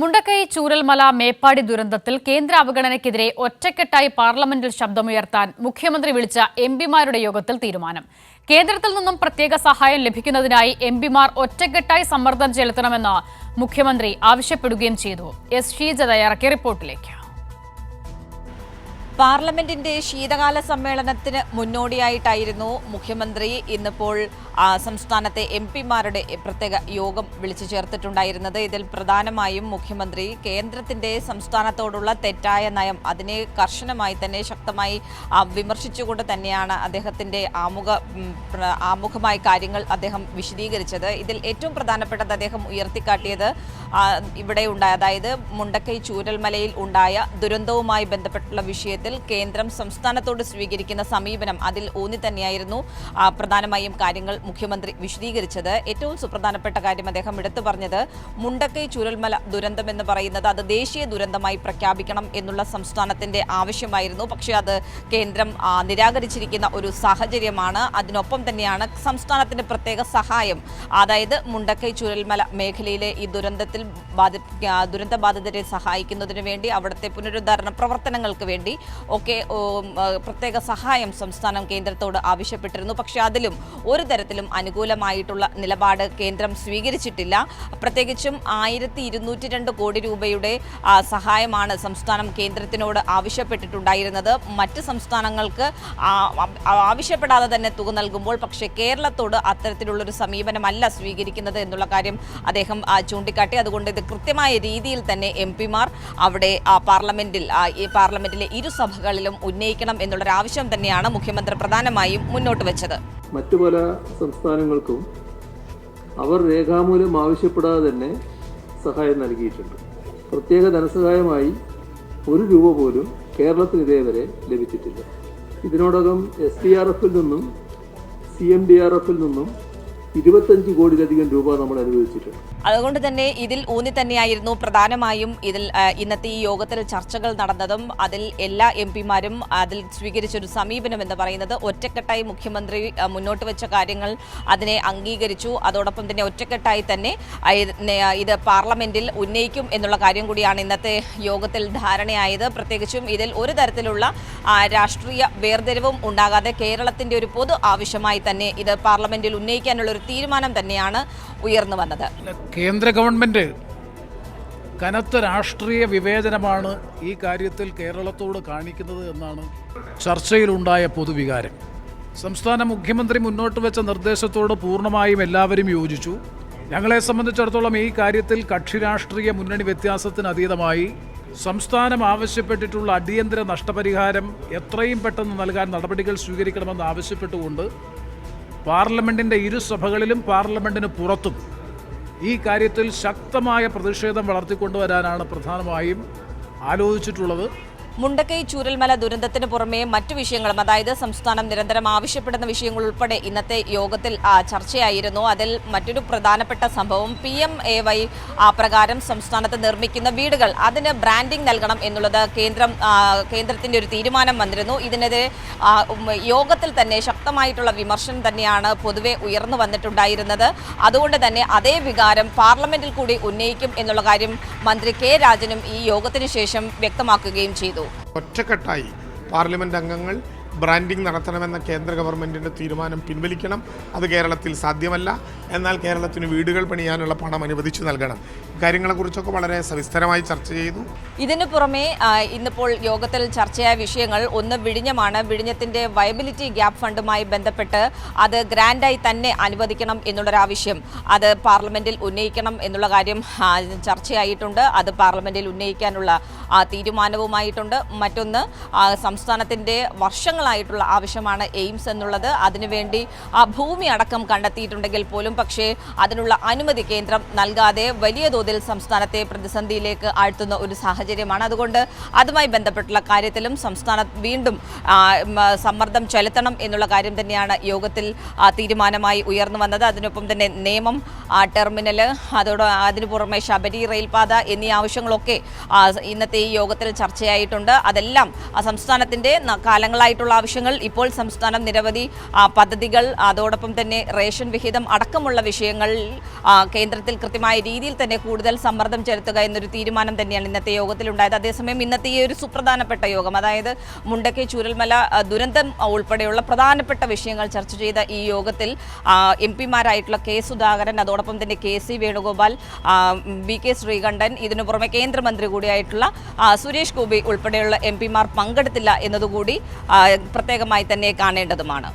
മുണ്ടക്കൈ ചൂരൽമല മേപ്പാടി ദുരന്തത്തിൽ കേന്ദ്ര അവഗണനയ്ക്കെതിരെ ഒറ്റക്കെട്ടായി പാർലമെന്റിൽ ശബ്ദമുയർത്താൻ മുഖ്യമന്ത്രി വിളിച്ച എം പിമാരുടെ യോഗത്തിൽ തീരുമാനം. കേന്ദ്രത്തിൽ നിന്നും പ്രത്യേക സഹായം ലഭിക്കുന്നതിനായി എം പിമാർ ഒറ്റക്കെട്ടായി സമ്മർദ്ദം ചെലുത്തണമെന്ന് മുഖ്യമന്ത്രി ആവശ്യപ്പെടുകയും ചെയ്തു. എസ്. ഷീജ തയ്യാറാക്കിയ റിപ്പോർട്ടിലേക്ക്. പാർലമെന്റിന്റെ ശീതകാല സമ്മേളനത്തിന് മുന്നോടിയായിട്ടായിരുന്നു മുഖ്യമന്ത്രി ഇന്നിപ്പോൾ സംസ്ഥാനത്തെ എം പിമാരുടെ പ്രത്യേക യോഗം വിളിച്ചു ചേർത്തിട്ടുണ്ടായിരുന്നത്. ഇതിൽ പ്രധാനമായും മുഖ്യമന്ത്രി കേന്ദ്രത്തിന്റെ സംസ്ഥാനത്തോടുള്ള തെറ്റായ നയം അതിനെ കർശനമായി തന്നെ ശക്തമായി വിമർശിച്ചുകൊണ്ട് തന്നെയാണ് അദ്ദേഹത്തിന്റെ ആമുഖ ആമുഖമായ കാര്യങ്ങൾ അദ്ദേഹം വിശദീകരിച്ചത്. ഇതിൽ ഏറ്റവും പ്രധാനപ്പെട്ടത് അദ്ദേഹം ഉയർത്തിക്കാട്ടിയത് ഇവിടെ ഉണ്ടായ അതായത് മുണ്ടക്കൈ ചൂരൽമലയിൽ ഉണ്ടായ ദുരന്തവുമായി ബന്ധപ്പെട്ടുള്ള വിഷയത്തിൽ കേന്ദ്രം സംസ്ഥാനത്തോട് സ്വീകരിക്കുന്ന സമീപനം അതിൽ ഊന്നി തന്നെയായിരുന്നു. പ്രധാനമായും കാര്യങ്ങൾ മുഖ്യമന്ത്രി വിശദീകരിച്ചത്. ഏറ്റവും സുപ്രധാനപ്പെട്ട കാര്യം അദ്ദേഹം എടുത്തു പറഞ്ഞത് മുണ്ടക്കൈ ചുരൽമല ദുരന്തം എന്ന് പറയുന്നത് അത് ദേശീയ ദുരന്തമായി പ്രഖ്യാപിക്കണം എന്നുള്ള സംസ്ഥാനത്തിന്റെ ആവശ്യമായിരുന്നു. പക്ഷേ അത് കേന്ദ്രം നിരാകരിച്ചിരിക്കുന്ന ഒരു സാഹചര്യമാണ്. അതിനൊപ്പം തന്നെയാണ് സംസ്ഥാനത്തിന്റെ പ്രത്യേക സഹായം. അതായത് മുണ്ടക്കൈ ചുരൽമല മേഖലയിലെ ഈ ദുരന്തത്തിൽ ബാധി ദുരന്തബാധിതരെ സഹായിക്കുന്നതിന് വേണ്ടി അവിടുത്തെ പുനരുദ്ധാരണ പ്രവർത്തനങ്ങൾക്ക് വേണ്ടി ഒക്കെ പ്രത്യേക സഹായം സംസ്ഥാനം കേന്ദ്രത്തോട് ആവശ്യപ്പെട്ടിരുന്നു. പക്ഷേ അതിലും ഒരു തരത്തിലും അനുകൂലമായിട്ടുള്ള നിലപാട് കേന്ദ്രം സ്വീകരിച്ചിട്ടില്ല. പ്രത്യേകിച്ചും ആയിരത്തി ഇരുന്നൂറ്റി രണ്ട് കോടി രൂപയുടെ സഹായമാണ് സംസ്ഥാനം കേന്ദ്രത്തിനോട് ആവശ്യപ്പെട്ടിട്ടുണ്ടായിരുന്നത്. മറ്റ് സംസ്ഥാനങ്ങൾക്ക് ആവശ്യപ്പെടാതെ തന്നെ തുക നൽകുമ്പോൾ പക്ഷേ കേരളത്തോട് അത്തരത്തിലുള്ളൊരു സമീപനമല്ല സ്വീകരിക്കുന്നത് എന്നുള്ള കാര്യം അദ്ദേഹം ചൂണ്ടിക്കാട്ടി. അതുകൊണ്ട് ഇത് കൃത്യമായ രീതിയിൽ തന്നെ എം പിമാർ അവിടെ പാർലമെന്റിൽ ഈ പാർലമെന്റിലെ ഇരുസഭകളിലും ഉന്നയിക്കണം എന്നുള്ളൊരു ആവശ്യം തന്നെയാണ് മുഖ്യമന്ത്രി പ്രധാനമായും മുന്നോട്ട് വെച്ചത്. മറ്റു പല സംസ്ഥാനങ്ങൾക്കും അവർ രേഖാമൂലം ആവശ്യപ്പെടാതെ തന്നെ സഹായം നൽകിയിട്ടുണ്ട്. പ്രത്യേക ധനസഹായമായി ഒരു രൂപ പോലും കേരളത്തിന് ഇതേവരെ ലഭിച്ചിട്ടില്ല. ഇതിനോടകം എസ് ഡി ആർ എഫിൽ നിന്നും സി എം ഡി ആർ എഫിൽ നിന്നും ഇരുപത്തഞ്ച് കോടിയിലധികം രൂപ നമ്മൾ അനുവദിച്ചിട്ടുണ്ട്. അതുകൊണ്ട് തന്നെ ഇതിൽ ഊന്നി തന്നെയായിരുന്നു പ്രധാനമായും ഇതിൽ ഇന്നത്തെ ഈ യോഗത്തിൽ ചർച്ചകൾ നടന്നതും അതിൽ എല്ലാ എം പിമാരും അതിൽ സ്വീകരിച്ചൊരു സമീപനം എന്ന് പറയുന്നത് ഒറ്റക്കെട്ടായി മുഖ്യമന്ത്രി മുന്നോട്ട് വെച്ച കാര്യങ്ങൾ അതിനെ അംഗീകരിച്ചു. അതോടൊപ്പം തന്നെ ഒറ്റക്കെട്ടായി തന്നെ ഇത് പാർലമെന്റിൽ ഉന്നയിക്കും എന്നുള്ള കാര്യം കൂടിയാണ് ഇന്നത്തെ യോഗത്തിൽ ധാരണയായത്. പ്രത്യേകിച്ചും ഇതിൽ ഒരു തരത്തിലുള്ള രാഷ്ട്രീയ വേർതിരിവും ഉണ്ടാകാതെ കേരളത്തിന്റെ ഒരു പൊതു ആവശ്യമായി തന്നെ ഇത് പാർലമെന്റിൽ ഉന്നയിക്കാനുള്ള ഒരു തീരുമാനം തന്നെയാണ് ഉയർന്നു വന്നത്. കേന്ദ്ര ഗവൺമെന്റ് കനത്ത രാഷ്ട്രീയ വിവേചനമാണ് ഈ കാര്യത്തിൽ കേരളത്തോട് കാണിക്കുന്നത് എന്നാണ് ചർച്ചയിലുണ്ടായ പൊതുവികാരം. സംസ്ഥാന മുഖ്യമന്ത്രി മുന്നോട്ട് വെച്ച നിർദ്ദേശത്തോട് പൂർണമായും എല്ലാവരും യോജിച്ചു. ഞങ്ങളെ സംബന്ധിച്ചിടത്തോളം ഈ കാര്യത്തിൽ കക്ഷി രാഷ്ട്രീയ മുന്നണി വ്യത്യാസത്തിന് അതീതമായി. സംസ്ഥാനം ആവശ്യപ്പെട്ടിട്ടുള്ള അടിയന്തര നഷ്ടപരിഹാരം എത്രയും പെട്ടെന്ന് നൽകാൻ നടപടികൾ സ്വീകരിക്കണമെന്ന് ആവശ്യപ്പെട്ടുകൊണ്ട് പാർലമെന്റിന്റെ ഇരുസഭകളിലും പാർലമെന്റിന് പുറത്തും ഈ കാര്യത്തിൽ ശക്തമായ പ്രതിഷേധം വളർത്തിക്കൊണ്ടുവരാനാണ് പ്രധാനമായും ആലോചിച്ചിട്ടുള്ളത്. മുണ്ടക്കൈ ചൂരൽമല ദുരന്തത്തിന് പുറമെ മറ്റു വിഷയങ്ങളും അതായത് സംസ്ഥാനം നിരന്തരം ആവശ്യപ്പെടുന്ന വിഷയങ്ങൾ ഉൾപ്പെടെ ഇന്നത്തെ യോഗത്തിൽ ചർച്ചയായിരുന്നു. അതിൽ മറ്റൊരു പ്രധാനപ്പെട്ട സംഭവം പി എം എ വൈ പ്രകാരം സംസ്ഥാനത്ത് നിർമ്മിക്കുന്ന വീടുകൾ അതിന് ബ്രാൻഡിംഗ് നൽകണം എന്നുള്ളത് കേന്ദ്രം കേന്ദ്രത്തിന്റെ ഒരു തീരുമാനം വന്നിരുന്നു. ഇതിനെതിരെ യോഗത്തിൽ തന്നെ ശക്തമായിട്ടുള്ള വിമർശനം തന്നെയാണ് പൊതുവെ ഉയർന്നു വന്നിട്ടുണ്ടായിരുന്നത്. അതുകൊണ്ട് തന്നെ അതേ വികാരം പാർലമെന്റിൽ കൂടി ഉന്നയിക്കും എന്നുള്ള കാര്യം മന്ത്രി കെ രാജനും ഈ യോഗത്തിന് ശേഷം വ്യക്തമാക്കുകയും ചെയ്തു. ഒറ്റക്കെട്ടായി. പാർലമെന്റ് അംഗങ്ങൾ ബ്രാൻഡിംഗ് നടത്തണമെന്ന കേന്ദ്ര ഗവൺമെന്റിന്റെ തീരുമാനം പിൻവലിക്കണം. അത് കേരളത്തിൽ സാധ്യമല്ല. എന്നാൽ കേരളത്തിന് വീടുകൾ പണിയാനുള്ള പണം അനുവദിച്ചു നൽകണം. കാര്യങ്ങളെക്കുറിച്ചൊക്കെ വളരെ സവിസ്തരമായി ചർച്ച ചെയ്തു. ഇതിനു പുറമെ ഇന്നിപ്പോൾ യോഗത്തിൽ ചർച്ചയായ വിഷയങ്ങൾ ഒന്ന് വിഴിഞ്ഞമാണ്. വിഴിഞ്ഞത്തിന്റെ വയബിലിറ്റി ഗ്യാപ്പ് ഫണ്ടുമായി ബന്ധപ്പെട്ട് അത് ഗ്രാൻഡായി തന്നെ അനുവദിക്കണം എന്നുള്ളൊരാവശ്യം അത് പാർലമെന്റിൽ ഉന്നയിക്കണം എന്നുള്ള കാര്യം ചർച്ചയായിട്ടുണ്ട്. അത് പാർലമെന്റിൽ ഉന്നയിക്കാനുള്ള തീരുമാനവുമായിട്ടുണ്ട്. മറ്റൊന്ന് സംസ്ഥാനത്തിന്റെ വർഷങ്ങളായിട്ടുള്ള ആവശ്യമാണ് എയിംസ് എന്നുള്ളത്. അതിനുവേണ്ടി ആ ഭൂമി അടക്കം കണ്ടെത്തിയിട്ടുണ്ടെങ്കിൽ പോലും പക്ഷേ അതിനുള്ള അനുമതി കേന്ദ്രം നൽകാതെ വലിയ തോതിൽ സംസ്ഥാനത്തെ പ്രതിസന്ധിയിലേക്ക് ആഴ്ത്തുന്ന ഒരു സാഹചര്യമാണ്. അതുകൊണ്ട് അതുമായി ബന്ധപ്പെട്ടുള്ള കാര്യത്തിലും സംസ്ഥാനം വീണ്ടും സമ്മർദ്ദം ചെലുത്തണം എന്നുള്ള കാര്യം തന്നെയാണ് യോഗത്തിൽ തീരുമാനമായി ഉയർന്നു വന്നത്. അതിനൊപ്പം തന്നെ നിയമം ടെർമിനൽ അതോട് അതിനു പുറമെ ശബരി റെയിൽപാത എന്നീ ആവശ്യങ്ങളൊക്കെ ഇന്നത്തെ ഈ യോഗത്തിൽ ചർച്ചയായിട്ടുണ്ട്. അതെല്ലാം ആ, സംസ്ഥാനത്തിന്റെ കാലങ്ങളായിട്ടുള്ള ആവശ്യങ്ങൾ ഇപ്പോൾ സംസ്ഥാനം നിരവധി പദ്ധതികൾ അതോടൊപ്പം തന്നെ റേഷൻ വിഹിതം അടക്കമുള്ള വിഷയങ്ങൾ കേന്ദ്രത്തിൽ കൃത്യമായ രീതിയിൽ തന്നെ കൂടുതൽ സമ്മർദ്ദം ചെലുത്തുക എന്നൊരു തീരുമാനം തന്നെയാണ് ഇന്നത്തെ യോഗത്തിൽ യോഗത്തിലുണ്ടായത്. അതേസമയം ഇന്നത്തെ ഈ ഒരു സുപ്രധാനപ്പെട്ട യോഗം അതായത് മുണ്ടക്കൈ ചൂരൽമല ദുരന്തം ഉൾപ്പെടെയുള്ള പ്രധാനപ്പെട്ട വിഷയങ്ങൾ ചർച്ച ചെയ്ത ഈ യോഗത്തിൽ എം പിമാരായിട്ടുള്ള കെ സുധാകരൻ അതോടൊപ്പം തന്നെ K C Venugopal B K Sreekantan ഇതിനു പുറമെ കേന്ദ്രമന്ത്രി കൂടിയായിട്ടുള്ള സുരേഷ് ഗോപി ഉൾപ്പെടെയുള്ള എം പിമാർ പങ്കെടുത്തില്ല എന്നതുകൂടി പ്രത്യേകമായി തന്നെ കാണേണ്ടതുമാണ്.